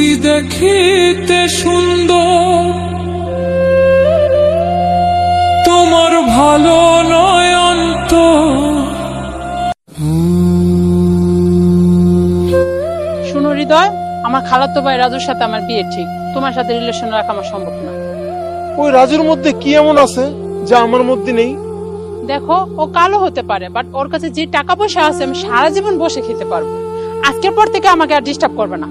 তুমি দেখিতে সুন্দর। তোমার ভালো নয় অন্ত শুনো হৃদয় আমার খালাতো ভাই রাজুর সাথে আমার বিয়ে ঠিক। তোমার সাথে রিলেশন রাখা আমার সম্ভব না। ওই রাজুর মধ্যে কি এমন আছে যা আমার মধ্যে নেই? দেখো ও কালো হতে পারে বাট ওর কাছে যে টাকা পয়সা আছে আমি সারা জীবন বসে খেতে পারব। আজকের পর থেকে আমাকে আর ডিস্টার্ব করবে না।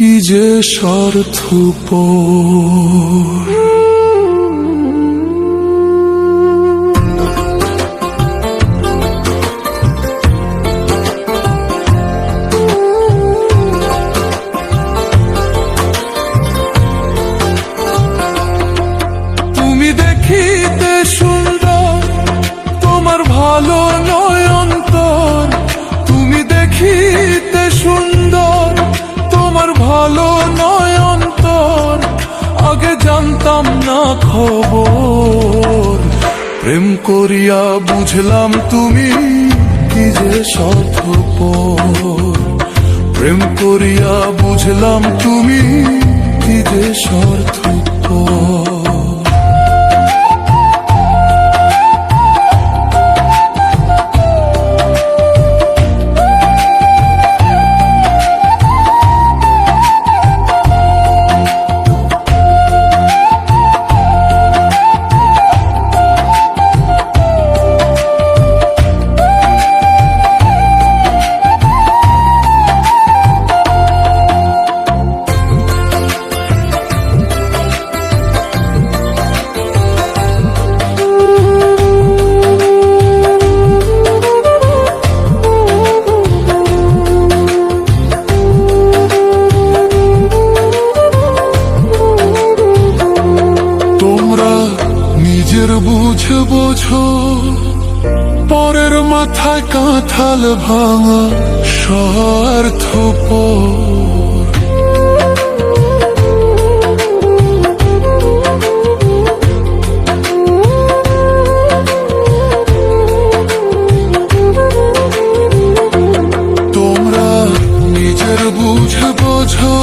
কি যে স্বার্থপর না খবর? প্রেম করিয়া বুঝলাম তুমি কি যে স্বার্থপর। প্রেম করিয়া বুঝলাম তুমি কি যে স্বার্থপর। বুঝে বোঝো পরের মাথায় কাঁঠাল ভাঙা স্বার্থ তোমরা নিজের বুঝে বোঝো,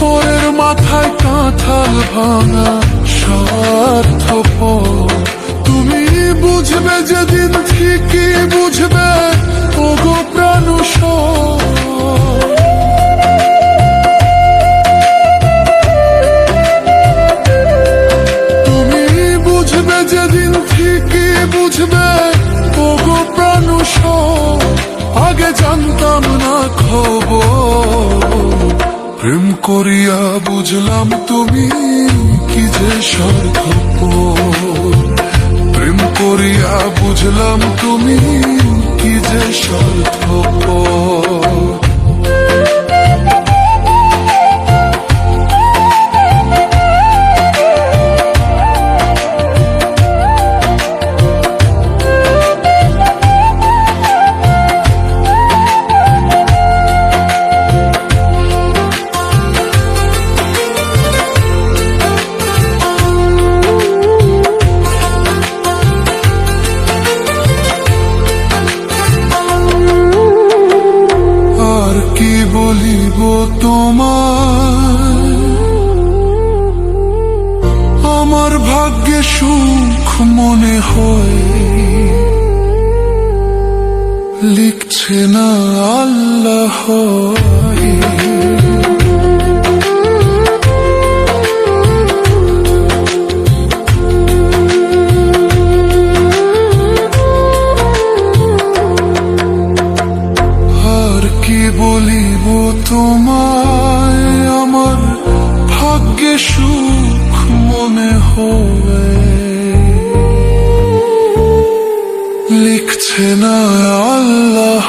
পরের মাথায় কাঁঠাল ভাঙা যেদিন ঠিকই বুঝবে, ওগো প্রাণুষ তুমি বুঝবে যেদিন ঠিকই বুঝবে, ওগো প্রাণুষ আগে জানতাম না খবর। প্রেম করিয়া বুঝলাম তুমি কি যে স্বার্থপর। করিয়া বুঝলাম তুমি তোমার আমার ভাগ্যে সুখ মনে হয়। লিখছে না আল্লাহ লিখছে না আল্লাহ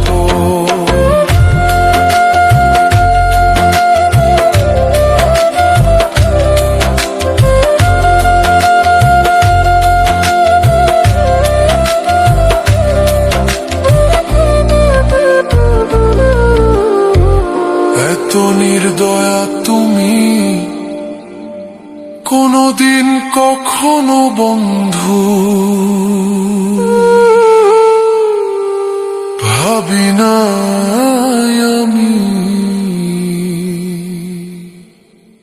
দিন কখনো বন্ধু। ভাবি না আমি।